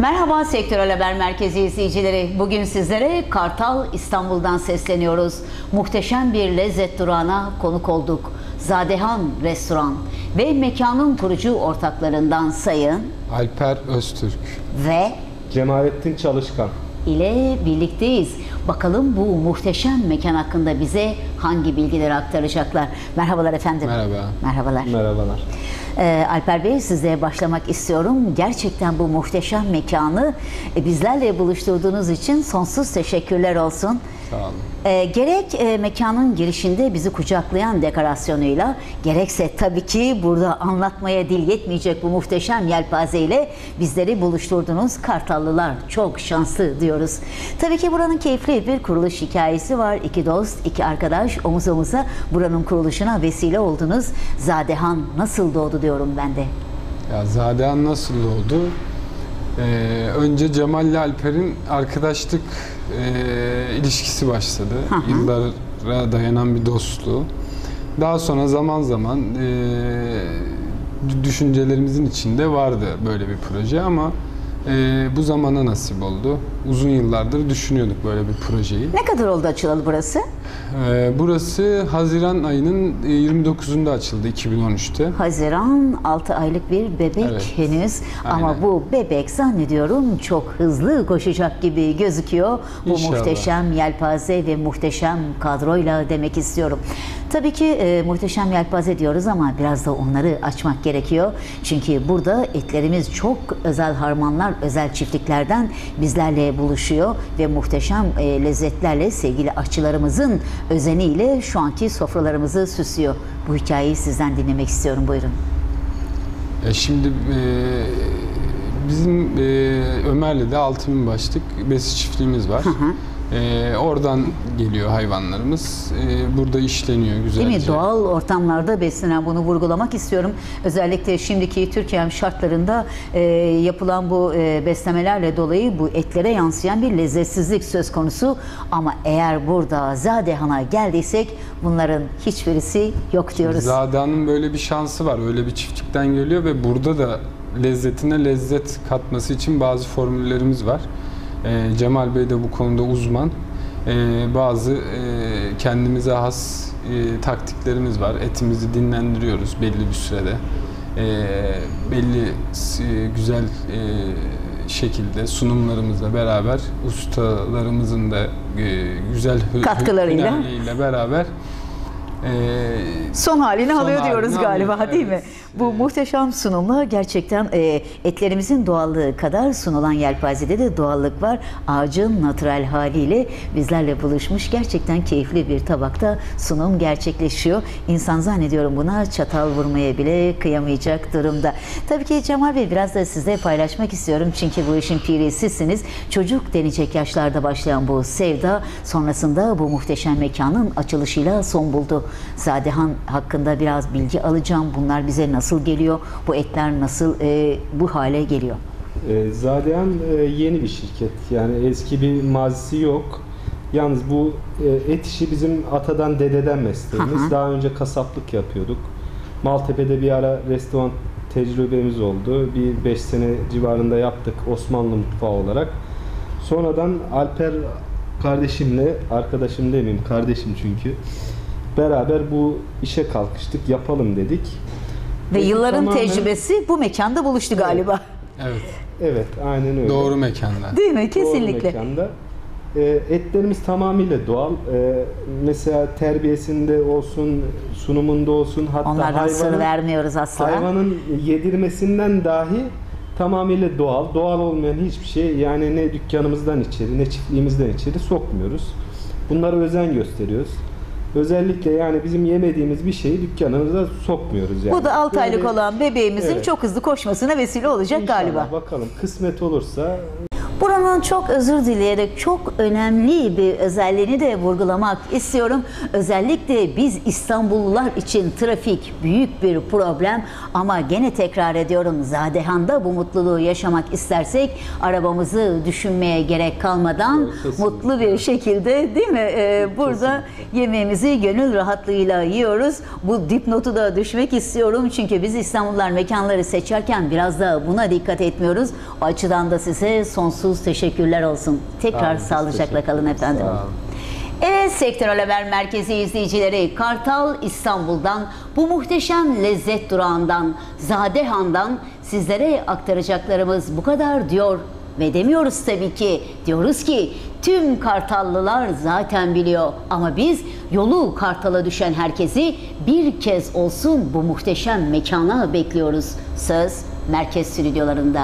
Merhaba Sektörel Haber Merkezi izleyicileri. Bugün sizlere Kartal İstanbul'dan sesleniyoruz. Muhteşem bir lezzet durağına konuk olduk. Zadehan Restoran ve mekanın kurucu ortaklarından Sayın Alper Öztürk. ve Cemalettin Çalışkan. ile birlikteyiz. Bakalım bu muhteşem mekan hakkında bize hangi bilgileri aktaracaklar. Merhabalar efendim. Merhaba. Merhabalar. Merhabalar. Ee, Alper Bey sizle başlamak istiyorum. Gerçekten bu muhteşem mekanı e, bizlerle buluşturduğunuz için sonsuz teşekkürler olsun. Sağ olun. Ee, gerek e, mekanın girişinde bizi kucaklayan dekorasyonuyla gerekse tabii ki burada anlatmaya dil yetmeyecek bu muhteşem yelpazeyle bizleri buluşturdunuz. Kartallılar çok şanslı diyoruz. Tabii ki buranın keyifli bir kuruluş hikayesi var. İki dost, iki arkadaş omuz omuza buranın kuruluşuna vesile oldunuz. Zadehan nasıl doğdu diyorum ben de. Ya Zadehan nasıl oldu? Ee, önce Cemal ile Alper'in arkadaşlık e, ilişkisi başladı. Hı hı. Yıllara dayanan bir dostluğu. Daha sonra zaman zaman e, dü- düşüncelerimizin içinde vardı böyle bir proje ama e, bu zamana nasip oldu. Uzun yıllardır düşünüyorduk böyle bir projeyi. Ne kadar oldu açılalı burası? Ee, burası Haziran ayının e, 29'unda açıldı 2013'te. Haziran 6 aylık bir bebek Evet. henüz ama Aynen. bu bebek zannediyorum çok hızlı koşacak gibi gözüküyor. Bu İnşallah. muhteşem yelpaze ve muhteşem kadroyla demek istiyorum. Tabii ki e, muhteşem yelpaze diyoruz ama biraz da onları açmak gerekiyor. Çünkü burada etlerimiz çok özel harmanlar, özel çiftliklerden bizlerle buluşuyor ve muhteşem e, lezzetlerle sevgili aşçılarımızın özeniyle şu anki sofralarımızı süslüyor. Bu hikayeyi sizden dinlemek istiyorum. Buyurun. E, şimdi e, bizim e, Ömer'le de 6000 başlık besi çiftliğimiz var. E, oradan geliyor hayvanlarımız. E, burada işleniyor güzelce. Değil mi? Doğal ortamlarda beslenen bunu vurgulamak istiyorum. Özellikle şimdiki Türkiye şartlarında e, yapılan bu e, beslemelerle dolayı bu etlere yansıyan bir lezzetsizlik söz konusu. Ama eğer burada Zadehan'a geldiysek bunların hiçbirisi yok diyoruz. Zadehan'ın böyle bir şansı var. Öyle bir çiftlikten geliyor ve burada da lezzetine lezzet katması için bazı formüllerimiz var. E, Cemal Bey de bu konuda uzman. E, bazı e, kendimize has e, taktiklerimiz var. Etimizi dinlendiriyoruz belli bir sürede. E, belli e, güzel e, şekilde sunumlarımızla beraber ustalarımızın da e, güzel Katkılarıyla. beraber e, Son halini Son alıyor halini diyoruz galiba alıyor, değil mi? Bu muhteşem sunumla gerçekten e, etlerimizin doğallığı kadar sunulan yelpazede de doğallık var. Ağacın natürel haliyle bizlerle buluşmuş gerçekten keyifli bir tabakta sunum gerçekleşiyor. İnsan zannediyorum buna çatal vurmaya bile kıyamayacak durumda. Tabii ki Cemal Bey biraz da sizle paylaşmak istiyorum. Çünkü bu işin piri sizsiniz. Çocuk denecek yaşlarda başlayan bu sevda sonrasında bu muhteşem mekanın açılışıyla son buldu. Zadehan hakkında biraz bilgi alacağım. Bunlar bize nasıl geliyor? Bu etler nasıl e, bu hale geliyor? Ee, Zadehan e, yeni bir şirket. Yani eski bir mazisi yok. Yalnız bu e, et işi bizim atadan dededen mesleğimiz. Hı hı. Daha önce kasaplık yapıyorduk. Maltepe'de bir ara restoran tecrübemiz oldu. Bir 5 sene civarında yaptık Osmanlı mutfağı olarak. Sonradan Alper kardeşimle, arkadaşım demeyeyim kardeşim çünkü. Beraber bu işe kalkıştık, yapalım dedik. Ve yılların tamamen- tecrübesi bu mekanda buluştu galiba. evet Evet, aynen öyle. doğru mekanda. Değil mi? Doğru Kesinlikle. mekanda. E, etlerimiz tamamıyla doğal. E, mesela terbiyesinde olsun, sunumunda olsun, hatta Onlardan hayvanın, vermiyoruz asla. hayvanın yedirmesinden dahi tamamıyla doğal. Doğal olmayan hiçbir şey yani ne dükkanımızdan içeri ne çiftliğimizden içeri sokmuyoruz. Bunlara özen gösteriyoruz. Özellikle yani bizim yemediğimiz bir şeyi dükkanımıza sokmuyoruz yani. Bu da 6 aylık Böyle- olan bebeğimizin Evet. çok hızlı koşmasına vesile olacak İnşallah galiba. Bakalım kısmet olursa Buranın çok özür dileyerek çok önemli bir özelliğini de vurgulamak istiyorum. Özellikle biz İstanbullular için trafik büyük bir problem ama gene tekrar ediyorum Zadehan'da bu mutluluğu yaşamak istersek arabamızı düşünmeye gerek kalmadan kesinlikle. mutlu bir şekilde değil mi? Ee, burada yemeğimizi gönül rahatlığıyla yiyoruz. Bu dipnotu da düşmek istiyorum çünkü biz İstanbullular mekanları seçerken biraz da buna dikkat etmiyoruz. O açıdan da size sonsuz teşekkürler olsun. Tekrar Sağ olun, sağlıcakla kalın efendim. Sağ olun. Evet Sektörel Haber Merkezi izleyicileri Kartal İstanbul'dan bu muhteşem lezzet durağından Zadehan'dan sizlere aktaracaklarımız bu kadar diyor ve demiyoruz tabii ki diyoruz ki tüm Kartallılar zaten biliyor ama biz yolu Kartal'a düşen herkesi bir kez olsun bu muhteşem mekana bekliyoruz. Söz merkez stüdyolarında.